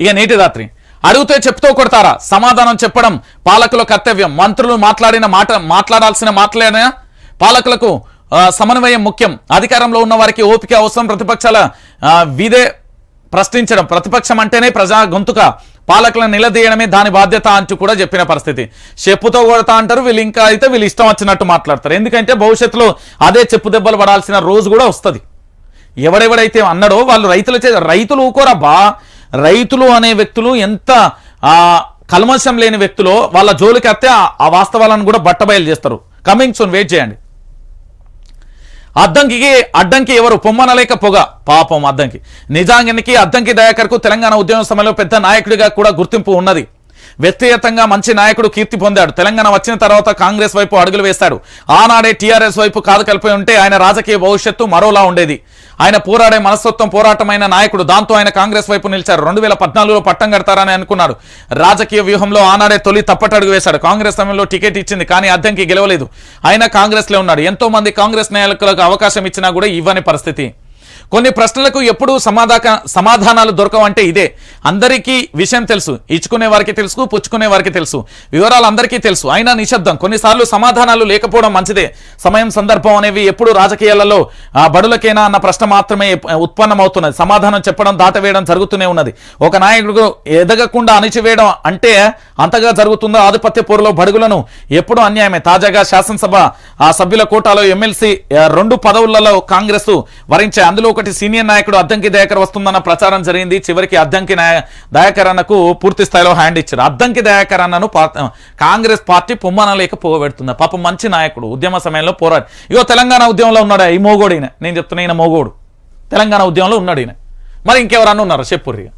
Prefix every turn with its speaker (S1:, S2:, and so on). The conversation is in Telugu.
S1: ఇక నేటి రాత్రి. అడిగితే చెప్తూ కొడతారా? సమాధానం చెప్పడం పాలకుల కర్తవ్యం. మంత్రులు మాట్లాడిన మాట మాట్లాడాల్సిన మాట్లాడిన పాలకులకు సమన్వయం ముఖ్యం. అధికారంలో ఉన్న వారికి ఓపిక అవసరం. ప్రతిపక్షాల ఆ, విదే ప్రశ్నించడం. ప్రతిపక్షం అంటేనే ప్రజా గొంతుక. పాలకులను నిలదీయడమే దాని బాధ్యత అంటూ కూడా చెప్పిన పరిస్థితి. చెప్పుతో కొడతా అంటారు వీళ్ళు ఇంకా అయితే వీళ్ళు ఇష్టం వచ్చినట్టు మాట్లాడతారు. ఎందుకంటే భవిష్యత్తులో అదే చెప్పు దెబ్బలు పడాల్సిన రోజు కూడా వస్తుంది. ఎవడెవడైతే అన్నాడో వాళ్ళు రైతుల చే రైతులు ఊకోరబ్బా రైతులు అనే వ్యక్తులు ఎంత ఆ కల్మషం లేని వ్యక్తులో వాళ్ళ జోలికి వస్తే ఆ- ఆ వాస్తవాలను కూడా బట్టబయలు చేస్తారు. కమింగ్ సూన్ వెయిట్ చేయండి. అద్దంకి అడ్డంకి ఎవరు పొమ్మనలేక పొగ. పాపం అద్దంకి. నిజాంగానికి అద్దంకి దయాకర్కు తెలంగాణ ఉద్యమ సమయంలో పెద్ద నాయకుడిగా కూడా గుర్తింపు ఉన్నది. వ్యక్తిగతంగా మంచి నాయకుడు కీర్తి పొందాడు. తెలంగాణ వచ్చిన తర్వాత కాంగ్రెస్ వైపు అడుగులు వేశాడు ఆనాడే టీఆర్ఎస్ వైపు కాదు కలిపి ఉంటే ఆయన రాజకీయ భవిష్యత్తు మరోలా ఉండేది. ఆయన పోరాడే మనస్తత్వం పోరాటమైన నాయకుడు దాంతో ఆయన కాంగ్రెస్ వైపు నిలిచారు. రెండు వేల పద్నాలుగులో పట్టం కడతారని అనుకున్నాడు. రాజకీయ వ్యూహంలో ఆనాడే తొలి తప్పటడుగు వేశాడు. కాంగ్రెస్ సమయంలో టికెట్ ఇచ్చింది కానీ అద్దంకి గెలవలేదు. ఆయన కాంగ్రెస్లో ఉన్నాడు. ఎంతో మంది కాంగ్రెస్ నాయకులకు అవకాశం ఇచ్చినా కూడా ఇవ్వని పరిస్థితి. కొన్ని ప్రశ్నలకు ఎప్పుడు సమాధాన సమాధానాలు దొరకవంటే ఇదే. అందరికీ విషయం తెలుసు. ఇచ్చుకునే వారికి తెలుసు పుచ్చుకునే వారికి తెలుసు. వివరాలు అందరికీ తెలుసు. అయినా నిశ్శబ్దం. కొన్నిసార్లు సమాధానాలు లేకపోవడం మంచిదే. సమయం సందర్భం అనేవి ఎప్పుడు రాజకీయాలలో బడులకైనా బడులకేనా అన్న ప్రశ్న మాత్రమే ఉత్పన్నమవుతున్నది. సమాధానం చెప్పడం దాటవేయడం జరుగుతూనే ఉన్నది. ఒక నాయకుడు ఎదగకుండా అణిచివేయడం అంటే అంతగా జరుగుతుందో ఆధిపత్య పోరులో బడుగులను ఎప్పుడు అన్యాయమే. తాజాగా శాసనసభ ఆ సభ్యుల కోటాలో ఎమ్మెల్సీ రెండు పదవులలో కాంగ్రెస్ వరించే అందులో ఒకటి సీనియర్ నాయకుడు అద్దంకి దయాకర్ వస్తుందన్న ప్రచారం జరిగింది. చివరికి అద్దంకి నాయ- దయాకర్ అన్నకు పూర్తి స్థాయిలో హ్యాండ్ ఇచ్చారు. అద్దంకి దయాకర్ అన్నను కాంగ్రెస్ పార్టీ పొమ్మనలేక పోగబెడుతుంది పాపం మంచి నాయకుడు ఉద్యమ సమయంలో పోరాడు. ఇగో తెలంగాణ ఉద్యమంలో ఉన్నాడు ఈ మోగోడు ఈయన. నేను చెప్తున్నా ఈయన మోగోడు. తెలంగాణ ఉద్యమంలో ఉన్నాడు ఈయన. మరి ఇంకెవరన్నా ఉన్నారు? చెప్పుర్రిగా.